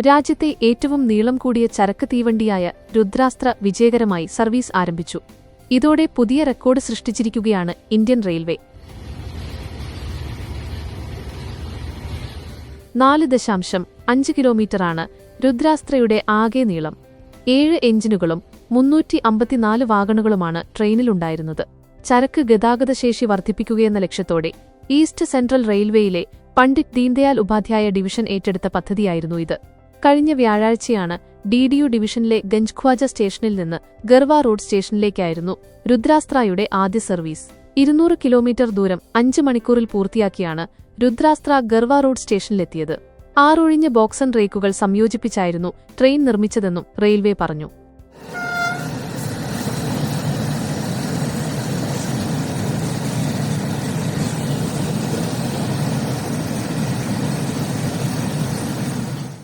രാജ്യത്തെ ഏറ്റവും നീളം കൂടിയ ചരക്ക് തീവണ്ടിയായ രുദ്രാസ്ത്ര വിജയകരമായി സർവീസ് ആരംഭിച്ചു. ഇതോടെ പുതിയ റെക്കോർഡ് സൃഷ്ടിച്ചിരിക്കുകയാണ് ഇന്ത്യൻ റെയിൽവേ. നാല് ദശാംശം അഞ്ച് കിലോമീറ്ററാണ് രുദ്രാസ്ത്രയുടെ ആകെ നീളം. ഏഴ് എഞ്ചിനുകളും മുന്നൂറ്റി അമ്പത്തിനാല് വാഗണുകളുമാണ് ട്രെയിനിലുണ്ടായിരുന്നത്. ചരക്ക് ഗതാഗത ശേഷി വർദ്ധിപ്പിക്കുകയെന്ന ലക്ഷ്യത്തോടെ ഈസ്റ്റ് സെൻട്രൽ റെയിൽവേയിലെ പണ്ഡിറ്റ് ദീൻദയാൽ ഉപാധ്യായ ഡിവിഷൻ ഏറ്റെടുത്ത പദ്ധതിയായിരുന്നു ഇത്. കഴിഞ്ഞ വ്യാഴാഴ്ചയാണ് ഡി ഡി യു ഡിവിഷനിലെ ഗഞ്ച്ഖ്വാജ സ്റ്റേഷനിൽ നിന്ന് ഗർവ റോഡ് സ്റ്റേഷനിലേക്കായിരുന്നു രുദ്രാസ്ത്രയുടെ ആദ്യ സർവീസ്. ഇരുന്നൂറ് കിലോമീറ്റർ ദൂരം അഞ്ച് മണിക്കൂറിൽ പൂർത്തിയാക്കിയാണ് രുദ്രാസ്ത്ര ഗർവ റോഡ് സ്റ്റേഷനിലെത്തിയത്. ആറൊഴിഞ്ഞ ബോക്സൺ റേക്കുകൾ സംയോജിപ്പിച്ചായിരുന്നു ട്രെയിൻ നിർമ്മിച്ചതെന്നും റെയിൽവേ പറഞ്ഞു.